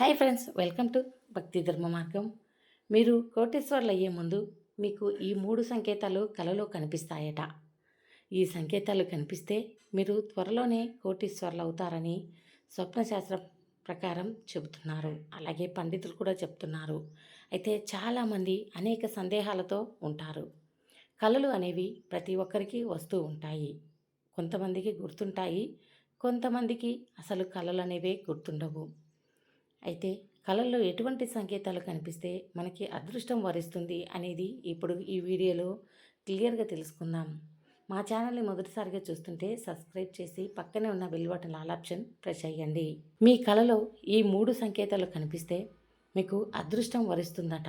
Hi friends welcome to భక్తి ధర్మ మార్గం. మీరు కోటేశ్వర్లు అయ్యే ముందు మీకు ఈ మూడు సంకేతాలు కలలో కనిపిస్తాయట. ఈ సంకేతాలు కనిపిస్తే మీరు త్వరలోనే కోటీశ్వర్లు అవుతారని స్వప్నశాస్త్రం ప్రకారం చెబుతున్నారు. అలాగే పండితులు కూడా చెప్తున్నారు. అయితే చాలామంది అనేక సందేహాలతో ఉంటారు. కళలు అనేవి ప్రతి ఒక్కరికి వస్తూ ఉంటాయి. కొంతమందికి గుర్తుంటాయి కొంతమందికి అసలు కళలు అనేవే గుర్తుండవు. అయితే కళల్లో ఎటువంటి సంకేతాలు కనిపిస్తే మనకి అదృష్టం వరిస్తుంది అనేది ఇప్పుడు ఈ వీడియోలో క్లియర్గా తెలుసుకుందాం. మా ఛానల్ని మొదటిసారిగా చూస్తుంటే సబ్స్క్రైబ్ చేసి పక్కనే ఉన్న bell button all option press చేయండి. మీ కళలో ఈ మూడు సంకేతాలు కనిపిస్తే మీకు అదృష్టం వరిస్తుందట.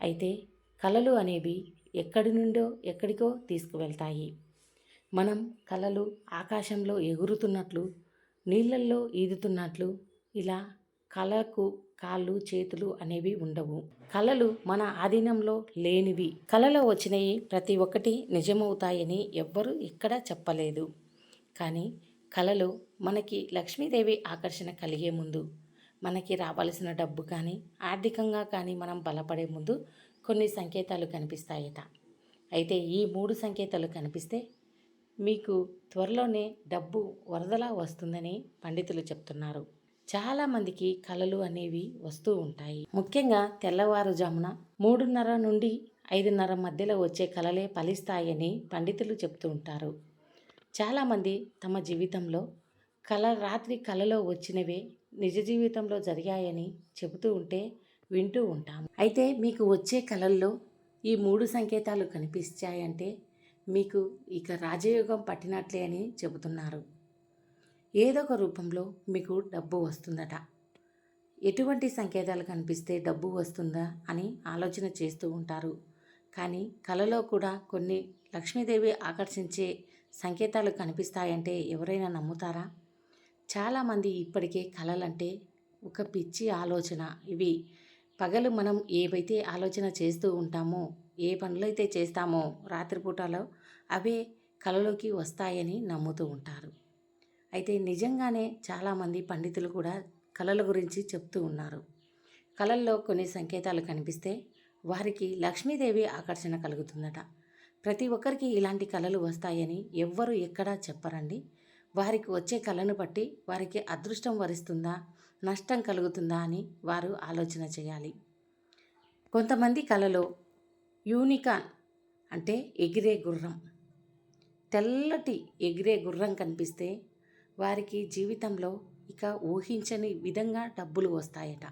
అయితే కళలు అనేవి ఎక్కడి నుండో ఎక్కడికో తీసుకువెళ్తాయి. మనం కళలు ఆకాశంలో ఎగురుతున్నట్లు నీళ్ళల్లో ఈదుతున్నట్లు ఇలా కళకు కాళ్ళు చేతులు అనేవి ఉండవు. కళలు మన ఆధీనంలో లేనివి. కళలో వచ్చినవి ప్రతి ఒక్కటి నిజమవుతాయని ఎవ్వరూ ఇక్కడ చెప్పలేదు. కానీ కళలు మనకి లక్ష్మీదేవి ఆకర్షణ కలిగే ముందు మనకి రావాల్సిన డబ్బు కానీ ఆర్థికంగా కానీ మనం బలపడే ముందు కొన్ని సంకేతాలు కనిపిస్తాయట. అయితే ఈ మూడు సంకేతాలు కనిపిస్తే మీకు త్వరలోనే డబ్బు వరదలా వస్తుందని పండితులు చెప్తున్నారు. చాలామందికి కళలు అనేవి వస్తూ ఉంటాయి. ముఖ్యంగా తెల్లవారుజామున మూడున్నర నుండి ఐదున్నర మధ్యలో వచ్చే కళలే ఫలిస్తాయని పండితులు చెప్తూ ఉంటారు. చాలామంది తమ జీవితంలో కళ రాత్రి కళలో వచ్చినవే నిజ జీవితంలో జరిగాయని చెబుతూ ఉంటే వింటూ ఉంటాం అయితే మీకు వచ్చే కళల్లో ఈ మూడు సంకేతాలు కనిపించాయంటే మీకు ఇక రాజయోగం పట్టినట్లే అని చెబుతున్నారు. ఏదో ఒక రూపంలో మీకు డబ్బు వస్తుందట. ఎటువంటి సంకేతాలు కనిపిస్తే డబ్బు వస్తుందా అని ఆలోచన చేస్తూ ఉంటారు. కానీ కళలో కూడా కొన్ని లక్ష్మీదేవి ఆకర్షించే సంకేతాలు కనిపిస్తాయంటే ఎవరైనా నమ్ముతారా? చాలామంది ఇప్పటికే కళలంటే ఒక పిచ్చి ఆలోచన. ఇవి పగలు మనం ఏవైతే ఆలోచన చేస్తూ ఉంటామో ఏ పనులైతే చేస్తామో రాత్రిపూటలో అవే కళలోకి వస్తాయని నమ్ముతూ ఉంటారు. అయితే నిజంగానే చాలామంది పండితులు కూడా కళల గురించి చెప్తూ ఉన్నారు. కళల్లో కొన్ని సంకేతాలు కనిపిస్తే వారికి లక్ష్మీదేవి ఆకర్షణ కలుగుతుందట. ప్రతి ఒక్కరికి ఇలాంటి కళలు వస్తాయని ఎవ్వరు ఎక్కడా చెప్పరండి. వారికి వచ్చే కళను బట్టి వారికి అదృష్టం వరిస్తుందా నష్టం కలుగుతుందా అని వారు ఆలోచన చేయాలి. కొంతమంది కళలో యూనికాన్ అంటే ఎగిరే గుర్రం. తెల్లటి ఎగిరే గుర్రం కనిపిస్తే వారికి జీవితంలో ఇక ఊహించని విధంగా డబ్బులు వస్తాయట.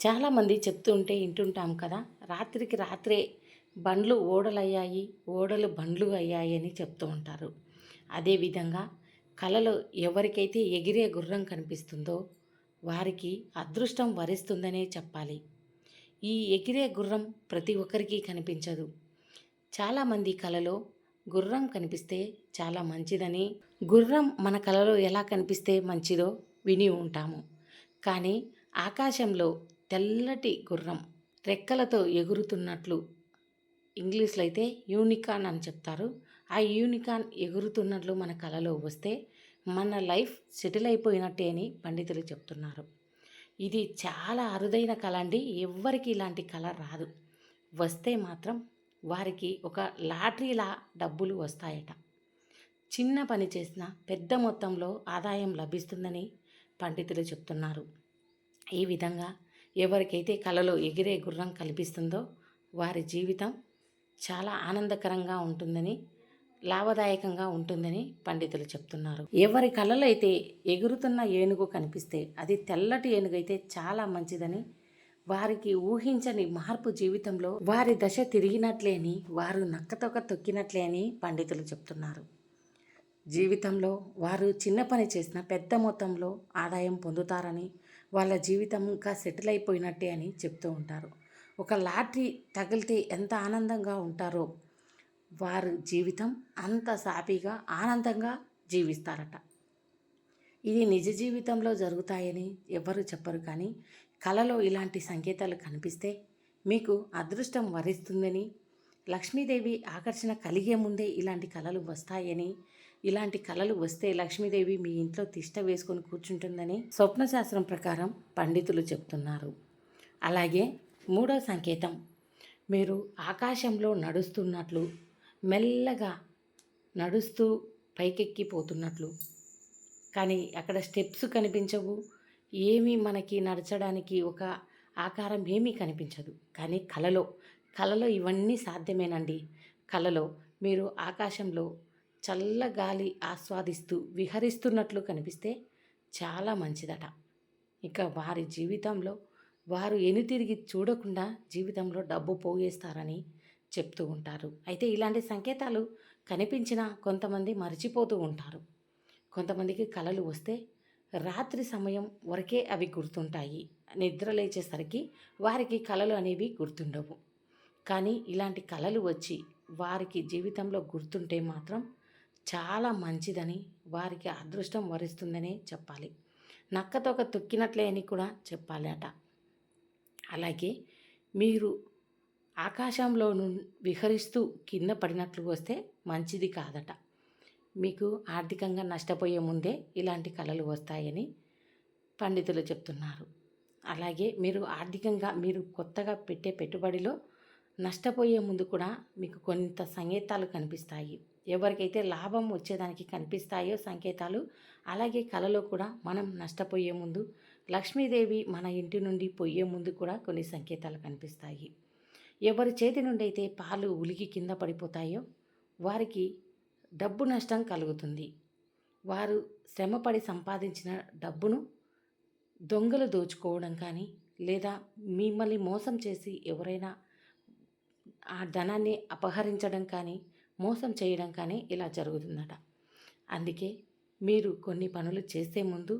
చాలామంది చెప్తుంటే వింటుంటాం కదా రాత్రికి రాత్రే బండ్లు ఓడలయ్యాయి ఓడలు బండ్లు అయ్యాయి అని చెప్తూ ఉంటారు. అదేవిధంగా కళలో ఎవరికైతే ఎగిరే గుర్రం కనిపిస్తుందో వారికి అదృష్టం వరిస్తుందనే చెప్పాలి. ఈ ఎగిరే గుర్రం ప్రతి ఒక్కరికి కనిపించదు. చాలామంది కళలో గుర్రం కనిపిస్తే చాలా మంచిదని గుర్రం మన కలలో ఎలా కనిపిస్తే మంచిదో విని ఉంటాము. కానీ ఆకాశంలో తెల్లటి గుర్రం రెక్కలతో ఎగురుతున్నట్లు ఇంగ్లీష్లో అయితే యూనికాన్ అని చెప్తారు. ఆ యూనికాన్ ఎగురుతున్నట్లు మన కలలో వస్తే మన లైఫ్ సెటిల్ అయిపోయినట్టే అని పండితులు చెప్తున్నారు. ఇది చాలా అరుదైన కళ అండి. ఎవ్వరికి ఇలాంటి కళ రాదు. వస్తే మాత్రం వారికి ఒక లాటరీలా డబ్బులు వస్తాయట. చిన్న పని చేసిన పెద్ద మొత్తంలో ఆదాయం లభిస్తుందని పండితులు చెప్తున్నారు. ఈ విధంగా ఎవరికైతే కళలో ఎగిరే గుర్రం కల్పిస్తుందో వారి జీవితం చాలా ఆనందకరంగా ఉంటుందని లాభదాయకంగా ఉంటుందని పండితులు చెప్తున్నారు. ఎవరి కళలో అయితే ఎగురుతున్న ఏనుగు కనిపిస్తే అది తెల్లటి ఏనుగు అయితే చాలా మంచిదని వారికి ఊహించని మార్పు జీవితంలో వారి దశ తిరిగినట్లే అని వారు నక్కతొక్క తొక్కినట్లే అని పండితులు చెప్తున్నారు. జీవితంలో వారు చిన్న పని చేసిన పెద్ద మొత్తంలో ఆదాయం పొందుతారని వాళ్ళ జీవితం ఇంకా సెటిల్ అయిపోయినట్టే అని చెప్తూ ఉంటారు. ఒక లాటరీ తగిలితే ఎంత ఆనందంగా ఉంటారో వారి జీవితం అంత సాఫీగా ఆనందంగా జీవిస్తారట. ఇది నిజ జీవితంలో జరుగుతాయని ఎవరు చెప్పరు కానీ కళలో ఇలాంటి సంకేతాలు కనిపిస్తే మీకు అదృష్టం వరిస్తుందని లక్ష్మీదేవి ఆకర్షణ కలిగే ముందే ఇలాంటి కళలు వస్తాయని ఇలాంటి కళలు వస్తే లక్ష్మీదేవి మీ ఇంట్లో తిష్ట వేసుకొని కూర్చుంటుందని స్వప్న శాస్త్రం ప్రకారం పండితులు చెప్తున్నారు. అలాగే మూడో సంకేతం. మీరు ఆకాశంలో నడుస్తున్నట్లు మెల్లగా నడుస్తూ పైకెక్కిపోతున్నట్లు కానీ అక్కడ స్టెప్స్ కనిపించవు. ఏమీ మనకి నడచడానికి ఒక ఆకారం ఏమీ కనిపించదు. కానీ కలలో కలలో ఇవన్నీ సాధ్యమేనండి. కలలో మీరు ఆకాశంలో చల్ల గాలి ఆస్వాదిస్తూ విహరిస్తున్నట్లు కనిపిస్తే చాలా మంచిదట. ఇక వారి జీవితంలో వారు ఎనుతిరిగి చూడకుండా జీవితంలో డబ్బు పోగేస్తారని చెప్తూ ఉంటారు. అయితే ఇలాంటి సంకేతాలు కనిపించినా కొంతమంది మర్చిపోతూ ఉంటారు. కొంతమందికి కళలు వస్తే రాత్రి సమయం వరకే అవి గుర్తుంటాయి. నిద్ర లేచేసరికి వారికి కళలు అనేవి గుర్తుండవు. కానీ ఇలాంటి కళలు వచ్చి వారికి జీవితంలో గుర్తుంటే మాత్రం చాలా మంచిదని వారికి అదృష్టం వరిస్తుందనే చెప్పాలి. నక్కతోక తొక్కినట్లే అని కూడా చెప్పాలట. అలాగే మీరు ఆకాశంలో విహరిస్తూ కింద పడినట్లు వస్తే మంచిది కాదట. మీకు ఆర్థికంగా నష్టపోయే ముందే ఇలాంటి కళలు వస్తాయని పండితులు చెప్తున్నారు. అలాగే మీరు ఆర్థికంగా మీరు కొత్తగా పెట్టే పెట్టుబడిలో నష్టపోయే ముందు కూడా మీకు కొంత సంకేతాలు కనిపిస్తాయి. ఎవరికైతే లాభం వచ్చేదానికి కనిపిస్తాయో సంకేతాలు అలాగే కళలో కూడా మనం నష్టపోయే ముందు లక్ష్మీదేవి మన ఇంటి నుండి పోయే ముందు కూడా కొన్ని సంకేతాలు కనిపిస్తాయి. ఎవరి చేతి నుండి అయితే పాలు ఉలికి కింద పడిపోతాయో వారికి డబ్బు నష్టం కలుగుతుంది. వారు శ్రమపడి సంపాదించిన డబ్బును దొంగలు దోచుకోవడం కానీ లేదా మిమ్మల్ని మోసం చేసి ఎవరైనా ఆ ధనాన్ని అపహరించడం కానీ మోసం చేయడం కానీ ఇలా జరుగుతుందట. అందుకే మీరు కొన్ని పనులు చేసే ముందు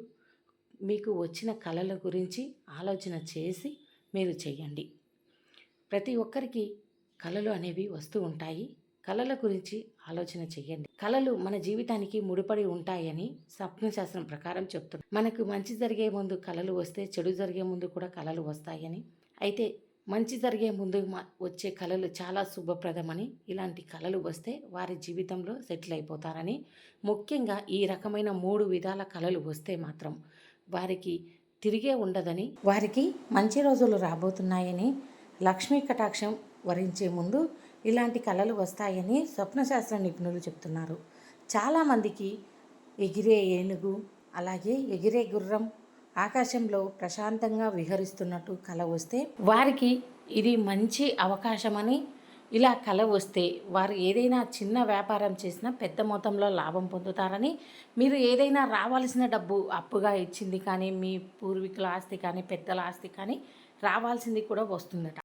మీకు వచ్చిన కళల గురించి ఆలోచన చేసి మీరు చేయండి ప్రతి ఒక్కరికి కళలు అనేవి వస్తూ ఉంటాయి. కళల గురించి ఆలోచన చేయండి కళలు మన జీవితానికి ముడిపడి ఉంటాయని స్వప్నశాస్త్రం ప్రకారం చెప్తుంది. మనకు మంచి జరిగే ముందు కళలు వస్తే చెడు జరిగే ముందు కూడా కళలు వస్తాయని. అయితే మంచి జరిగే ముందు మా వచ్చే కళలు చాలా శుభప్రదమని ఇలాంటి కళలు వస్తే వారి జీవితంలో సెటిల్ అయిపోతారని. ముఖ్యంగా ఈ రకమైన మూడు విధాల కళలు వస్తే మాత్రం వారికి తిరిగే ఉండదని వారికి మంచి రోజులు రాబోతున్నాయని లక్ష్మీ కటాక్షం వరించే ముందు ఇలాంటి కళలు వస్తాయని స్వప్నశాస్త్ర నిపుణులు చెప్తున్నారు. చాలామందికి ఎగిరే ఏనుగు అలాగే ఎగిరే గుర్రం ఆకాశంలో ప్రశాంతంగా విహరిస్తున్నట్టు కళ వస్తే వారికి ఇది మంచి అవకాశమని ఇలా కళ వస్తే వారు ఏదైనా చిన్న వ్యాపారం చేసినా పెద్ద మొత్తంలో లాభం పొందుతారని మీరు ఏదైనా రావాల్సిన డబ్బు అప్పుగా ఇచ్చింది కానీ మీ పూర్వీకుల ఆస్తి కానీ పెద్దల ఆస్తి కానీ రావాల్సింది కూడా వస్తుందట.